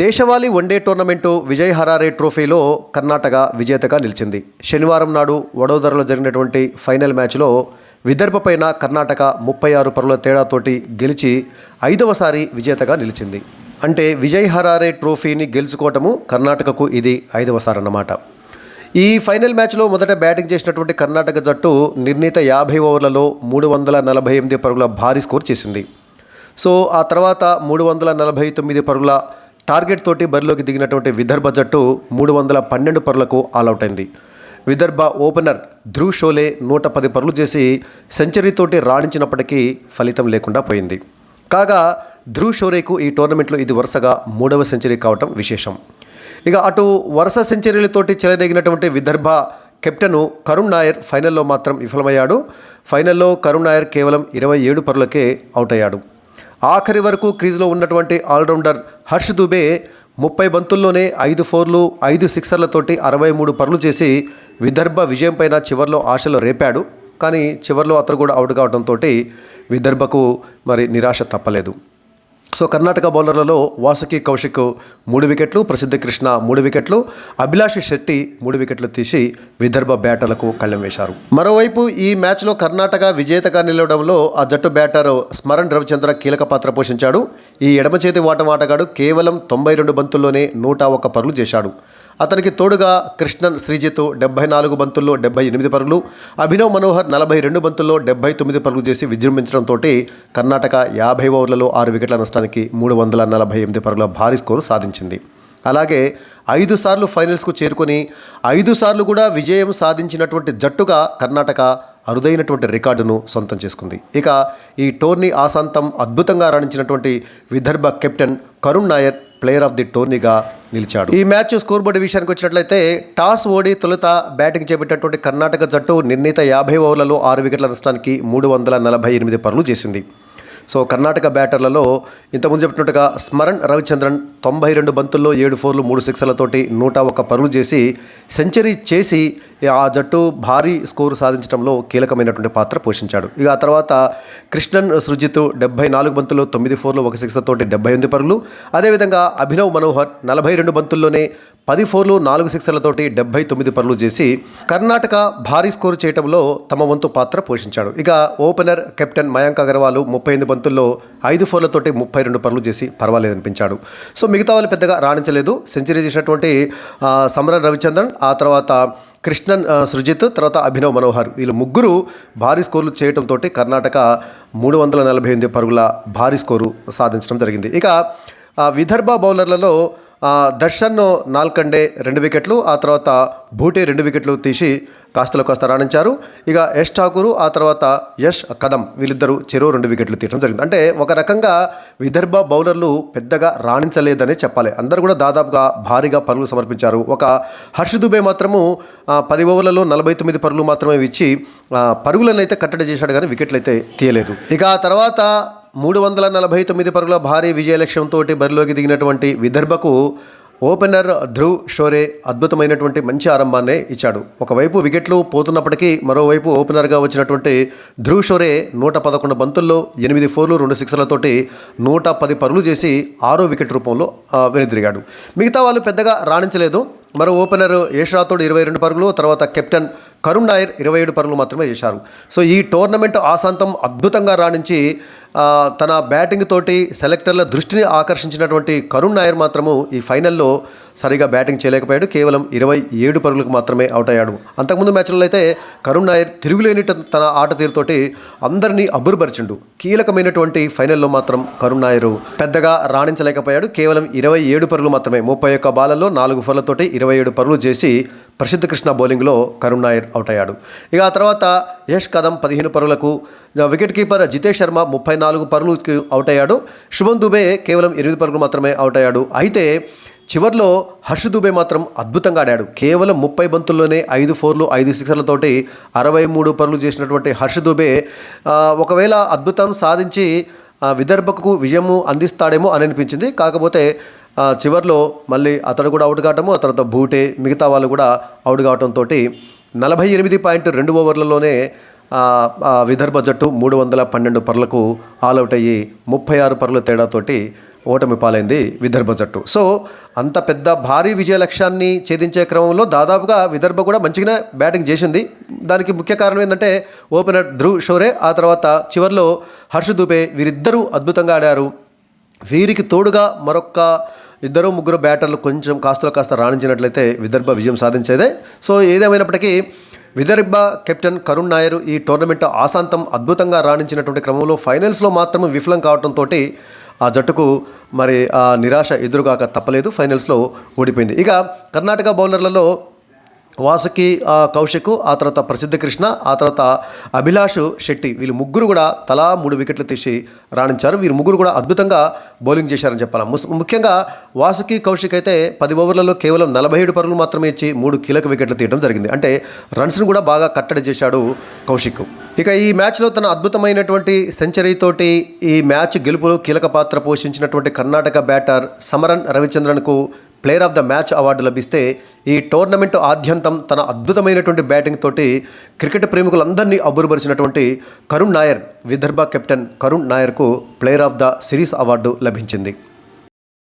దేశవాళీ one day tournament Vijay Harare ట్రోఫీలో కర్ణాటక విజేతగా నిలిచింది. శనివారం నాడు వడోదరలో జరిగినటువంటి ఫైనల్ మ్యాచ్లో విదర్భ పైన కర్ణాటక ముప్పై ఆరు పరుల తేడాతోటి గెలిచి ఐదవసారి విజేతగా నిలిచింది. అంటే విజయ్ హరారే ట్రోఫీని గెలుచుకోవటము కర్ణాటకకు ఇది ఐదవసారి అన్నమాట ఈ ఫైనల్ మ్యాచ్లో మొదట బ్యాటింగ్ చేసినటువంటి కర్ణాటక జట్టు నిర్ణీత యాభై ఓవర్లలో మూడు వందల నలభై ఎనిమిది పరుగుల భారీ స్కోర్ చేసింది. సో ఆ తర్వాత మూడు వందల నలభై తొమ్మిది పరుగుల టార్గెట్ తోటి బరిలోకి దిగినటువంటి విదర్భ జట్టు మూడు వందల పన్నెండు పరులకు ఆల్అవుట్ అయింది. విదర్భ ఓపెనర్ ధ్రువ్ షోలే నూట పది పరులు చేసి సెంచరీతోటి రాణించినప్పటికీ ఫలితం లేకుండా పోయింది. కాగా ధ్రువ్ షోరేకు ఈ టోర్నమెంట్లో ఇది వరుసగా మూడవ సెంచరీ కావటం విశేషం. ఇక అటు వరుస సెంచరీలతోటి చెలరేగినటువంటి విదర్భ కెప్టెను కరుణ్ నాయర్ ఫైనల్లో మాత్రం విఫలమయ్యాడు. ఫైనల్లో కరుణ్ నాయర్ కేవలం ఇరవై ఏడు పరులకే అవుట్ అయ్యాడు. ఆఖరి వరకు క్రీజ్లో ఉన్నటువంటి ఆల్రౌండర్ హర్ష్ దుబే ముప్పై బంతుల్లోనే ఐదు ఫోర్లు ఐదు సిక్సర్లతోటి అరవై మూడు పరులు చేసి విదర్భ విజయం పైన చివరిలో ఆశలు రేపాడు. కానీ చివరిలో అతను కూడా అవుట్ కావడంతో విదర్భకు మరి నిరాశ తప్పలేదు. సో కర్ణాటక బౌలర్లలో వాసుకి కౌశిక్ మూడు వికెట్లు ప్రసిద్ధ కృష్ణ మూడు వికెట్లు అభిలాష్ శెట్టి మూడు వికెట్లు తీసి విదర్భ బ్యాటర్లకు కళ్ళెం వేశారు. మరోవైపు ఈ మ్యాచ్లో కర్ణాటక విజేతగా నిలవడంలో ఆ జట్టు బ్యాటర్ స్మరణ్ రవిచంద్ర కీలక పాత్ర పోషించాడు. ఈ ఎడమ చేతి వాటం ఆటగాడు కేవలం తొంభై రెండు బంతుల్లోనే నూట ఒక్క పరులు చేశాడు. అతనికి తోడుగా కృష్ణన్ శ్రీజిత్ డెబ్బై నాలుగు బంతుల్లో డెబ్బై ఎనిమిది పరుగులు అభినవ్ మనోహర్ నలభై రెండు బంతుల్లో డెబ్బై తొమ్మిది పరుగులు చేసి విజృంభించడంతో కర్ణాటక యాభై ఓవర్లలో ఆరు వికెట్ల నష్టానికి మూడు వందల నలభై ఎనిమిది పరుగుల భారీ స్కోరు సాధించింది. అలాగే ఐదు సార్లు ఫైనల్స్కు చేరుకొని ఐదు సార్లు కూడా విజయం సాధించినటువంటి జట్టుగా కర్ణాటక అరుదైనటువంటి రికార్డును సొంతం చేసుకుంది. ఇక ఈ టోర్నీ ఆశాంతం అద్భుతంగా రాణించినటువంటి Vidarbha captain Karun Nair player of the టోర్నీగా నిలిచాడు. ఈ మ్యాచ్ స్కోర్ బోర్డు విషయానికి వచ్చినట్లయితే టాస్ ఓడి తొలుత బ్యాటింగ్ చేపట్టినటువంటి కర్ణాటక జట్టు నిర్ణీత యాభై ఓవర్లలో ఆరు వికెట్ల నష్టానికి మూడు వందల నలభై ఎనిమిది పరులు చేసింది. సో కర్ణాటక బ్యాటర్లలో ఇంతకుముందు చెప్పినట్టుగా స్మరణ్ రవిచంద్రన్ తొంభై రెండు బంతుల్లో ఏడు ఫోర్లు మూడు సిక్సర్లతోటి నూట ఒక్క పరులు చేసి సెంచరీ చేసి ఆ జట్టు భారీ స్కోరు సాధించడంలో కీలకమైనటువంటి పాత్ర పోషించాడు. ఇక ఆ తర్వాత కృష్ణన్ సృజిత్ డెబ్బై నాలుగు బంతుల్లో తొమ్మిది ఫోర్లు ఒక సిక్సర్తోటి డెబ్బై ఎనిమిది పరుగులు. అదేవిధంగా అభినవ్ మనోహర్ నలభై రెండు బంతుల్లోనే పది ఫోర్లు నాలుగు సిక్సర్లతోటి డెబ్బై తొమ్మిది పరులు చేసి కర్ణాటక భారీ స్కోరు చేయడంలో తమ వంతు పాత్ర పోషించాడు. ఇక ఓపెనర్ కెప్టెన్ మయాంక్ అగర్వాల్ ముప్పై ఎనిమిది బంతుల్లో ఐదు ఫోర్లతోటి ముప్పై రెండు పరులు చేసి పర్వాలేదనిపించాడు. సో మిగతా వాళ్ళు పెద్దగా రాణించలేదు. సెంచరీ చేసినటువంటి ఆ, సమరన్ రవిచంద్రన్ ఆ తర్వాత కృష్ణన్ సృజిత్ తర్వాత అభినవ్ మనోహర్ వీళ్ళు ముగ్గురు భారీ స్కోర్లు చేయడంతో కర్ణాటక మూడు వందల నలభై ఎనిమిది పరుగుల భారీ స్కోరు సాధించడం జరిగింది. ఇక విదర్భ బౌలర్లలో దర్శన్ను దర్శన్ నాల్కండే రెండు వికెట్లు ఆ తర్వాత భూటే రెండు వికెట్లు తీసి కాస్తలో కాస్త రాణించారు. ఇక యష్ ఠాకూరు ఆ తర్వాత యష్ కదం వీళ్ళిద్దరూ చెరో రెండు వికెట్లు తీయడం జరిగింది. అంటే ఒక రకంగా విదర్భ బౌలర్లు పెద్దగా రాణించలేదనే చెప్పాలి. అందరూ కూడా దాదాపుగా భారీగా పరుగులు సమర్పించారు. ఒక హర్ష దుబే మాత్రము పది ఓవర్లలో నలభై తొమ్మిది పరుగులు మాత్రమే ఇచ్చి ఆ, పరుగులను అయితే కట్టడి చేశాడు కానీ వికెట్లు అయితే తీయలేదు. ఇక ఆ తర్వాత మూడు వందల నలభై తొమ్మిది పరుగుల భారీ విజయ లక్ష్యంతో బరిలోకి దిగినటువంటి విదర్భకు ఓపెనర్ ధ్రువ్ షోరే అద్భుతమైనటువంటి మంచి ఆరంభాన్నే ఇచ్చాడు. ఒకవైపు వికెట్లు పోతున్నప్పటికీ మరోవైపు ఓపెనర్గా వచ్చినటువంటి ధ్రువ్ షోరే నూట పదకొండు బంతుల్లో ఎనిమిది ఫోర్లు రెండు సిక్సర్లతోటి నూట పది పరుగులు చేసి ఆరో వికెట్ రూపంలో వెనుదిరిగాడు. మిగతా వాళ్ళు పెద్దగా రాణించలేదు. మరో ఓపెనర్ యశ్రాథోడ్ ఇరవై రెండు పరుగులు తర్వాత కెప్టెన్ కరుణ్ నాయర్ ఇరవై ఏడు పరుగులు మాత్రమే చేశారు. సో ఈ టోర్నమెంట్ ఆశాంతం అద్భుతంగా రాణించి తన బ్యాటింగ్ తోటి సెలెక్టర్ల దృష్టిని ఆకర్షించినటువంటి కరుణ్ నాయర్ మాత్రము ఈ ఫైనల్లో సరిగా బ్యాటింగ్ చేయలేకపోయాడు. కేవలం ఇరవై ఏడు పరుగులకు మాత్రమే అవుట్ అయ్యాడు. అంతకుముందు మ్యాచ్లలో అయితే కరుణ్ నాయర్ తిరుగులేని తన ఆట తీరుతోటి అందరినీ అబ్బురుపరిచిండు. కీలకమైనటువంటి ఫైనల్లో మాత్రం కరుణ్ నాయర్ పెద్దగా రాణించలేకపోయాడు. కేవలం ఇరవై ఏడు పరుగులు మాత్రమే ముప్పై ఒక్క బాలల్లో నాలుగు ఫర్లతోటి ఇరవై ఏడు పరుగులు చేసి ప్రసిద్ధ కృష్ణ బౌలింగ్లో కరుణ్ నాయర్ అవుట్ అయ్యాడు. ఇక ఆ తర్వాత యష్ కదం పదిహేను పరుగులకు వికెట్ కీపర్ జితేష్ శర్మ ముప్పై నాలుగు పరుగులకు అవుట్ అయ్యాడు. శుభం దుబే కేవలం ఎనిమిది పరుగులు మాత్రమే అవుట్ అయ్యాడు. అయితే చివర్లో హర్ష దుబే మాత్రం అద్భుతంగా ఆడాడు. కేవలం ముప్పై బంతుల్లోనే ఐదు ఫోర్లు ఐదు సిక్సర్లతోటి అరవై మూడు పరుగులు చేసినటువంటి హర్ష దుబే ఒకవేళ అద్భుతం సాధించి విదర్భకు విజయము అందిస్తాడేమో అని అనిపించింది. కాకపోతే చివరిలో చివర్లో మళ్ళీ అతడు కూడా అవుట్ కావటము ఆ తర్వాత బూటే మిగతా వాళ్ళు కూడా అవుట్ కావటంతో నలభై ఎనిమిది పాయింట్ రెండు ఓవర్లలోనే విదర్భ జట్టు మూడు వందల పన్నెండు పరులకు ఆల్అవుట్ అయ్యి ముప్పై ఆరు పరుల తేడాతోటి ఓటమి పాలైంది విదర్భ జట్టు. సో అంత పెద్ద భారీ విజయ లక్ష్యాన్ని ఛేదించే క్రమంలో దాదాపుగా విదర్భ కూడా మంచిగానే బ్యాటింగ్ చేసింది. దానికి ముఖ్య కారణం ఏంటంటే ఓపెనర్ ధ్రువ్ షోరే ఆ తర్వాత చివరిలో హర్ష దుబే వీరిద్దరూ అద్భుతంగా ఆడారు. వీరికి తోడుగా మరొక్క ఇద్దరు ముగ్గురు బ్యాటర్లు కొంచెం కాస్తలో కాస్త రాణించినట్లయితే విదర్భ విజయం సాధించేదే. సో ఏదేమైనప్పటికీ విదర్భ కెప్టెన్ కరుణ్ నాయర్ ఈ టోర్నమెంట్ ఆశాంతం అద్భుతంగా రాణించినటువంటి క్రమంలో ఫైనల్స్లో మాత్రం విఫలం కావడంతో ఆ జట్టుకు మరి ఆ నిరాశ ఎదురుగాక తప్పలేదు. ఫైనల్స్లో ఓడిపోయింది. ఇక కర్ణాటక బౌలర్లలో వాసుకి ఆ, కౌశిక్ ఆ తర్వాత ప్రసిద్ధ కృష్ణ ఆ తర్వాత అభిలాష్ శెట్టి వీళ్ళు ముగ్గురు కూడా తలా మూడు వికెట్లు తీసి రాణించారు. వీరు ముగ్గురు కూడా అద్భుతంగా బౌలింగ్ చేశారని చెప్పాలి. ముస్- ముఖ్యంగా వాసుకి కౌశిక్ అయితే పది ఓవర్లలో కేవలం నలభై ఏడు పరుగులు మాత్రమే ఇచ్చి మూడు కీలక వికెట్లు తీయడం జరిగింది. అంటే రన్స్ను కూడా బాగా కట్టడి చేశాడు కౌశిక్. ఇక ఈ మ్యాచ్లో తన అద్భుతమైనటువంటి సెంచరీతోటి ఈ మ్యాచ్ గెలుపులో కీలక పాత్ర పోషించినటువంటి Karnataka batter సమరన్ రవిచంద్రన్కు player of the match award లభిస్తే ఈ టోర్నమెంట్ ఆద్యంతం తన అద్భుతమైనటువంటి బ్యాటింగ్ తోటి క్రికెట్ ప్రేమికులందరినీ అబ్బురుపరిచినటువంటి Karun Nair Vidarbha captain Karun నాయర్కు player of the series award లభించింది.